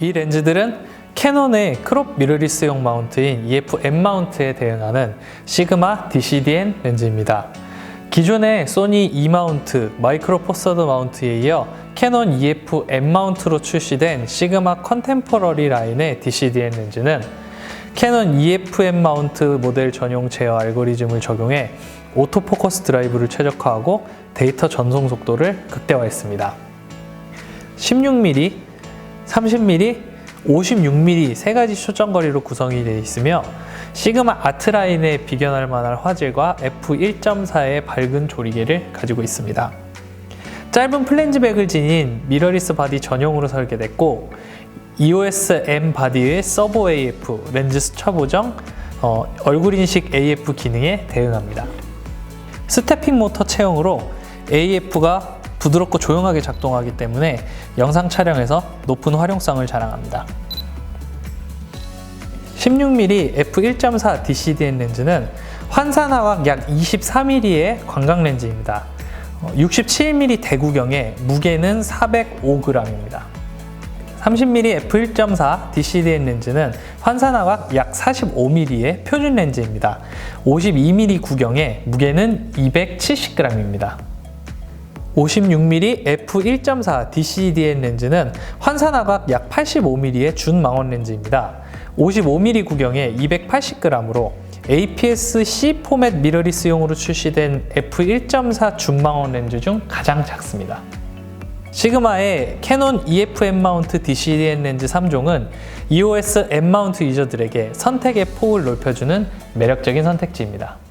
이 렌즈들은 캐논의 크롭 미러리스용 마운트인 EF M 마운트에 대응하는 시그마 DCDN 렌즈입니다. 기존의 소니 E 마운트, 마이크로 포서드 마운트에 이어 캐논 EF M 마운트로 출시된 시그마 컨템퍼러리 라인의 DCDN 렌즈는 캐논 EF-M 마운트 모델 전용 제어 알고리즘을 적용해 오토포커스 드라이브를 최적화하고 데이터 전송 속도를 극대화했습니다. 16mm, 30mm, 56mm 세 가지 초점거리로 구성이 되어 있으며 시그마 아트라인에 비견할 만한 화질과 f1.4의 밝은 조리개를 가지고 있습니다. 짧은 플랜지백을 지닌 미러리스 바디 전용으로 설계됐고 EOS M 바디의 서버 AF 렌즈 수차 보정, 어, 얼굴 인식 AF 기능에 대응합니다. 스태핑 모터 체형으로 AF가 부드럽고 조용하게 작동하기 때문에 영상 촬영에서 높은 활용성을 자랑합니다. 16mm f1.4 DCDN 렌즈는 환산화각 약 24mm의 광각 렌즈입니다. 67mm 대구경에 무게는 405g입니다. 30mm f1.4 DCDN 렌즈는 환산화각 약 45mm의 표준 렌즈입니다. 52mm 구경에 무게는 270g입니다. 56mm f1.4 DCDN 렌즈는 환산화각 약 85mm의 준망원 렌즈입니다. 55mm 구경에 280g으로 APS-C 포맷 미러리스용으로 출시된 f1.4 준망원 렌즈 중 가장 작습니다. 시그마의 캐논 EF-M 마운트 DCDN 렌즈 3종은 EOS M 마운트 유저들에게 선택의 폭을 넓혀주는 매력적인 선택지입니다.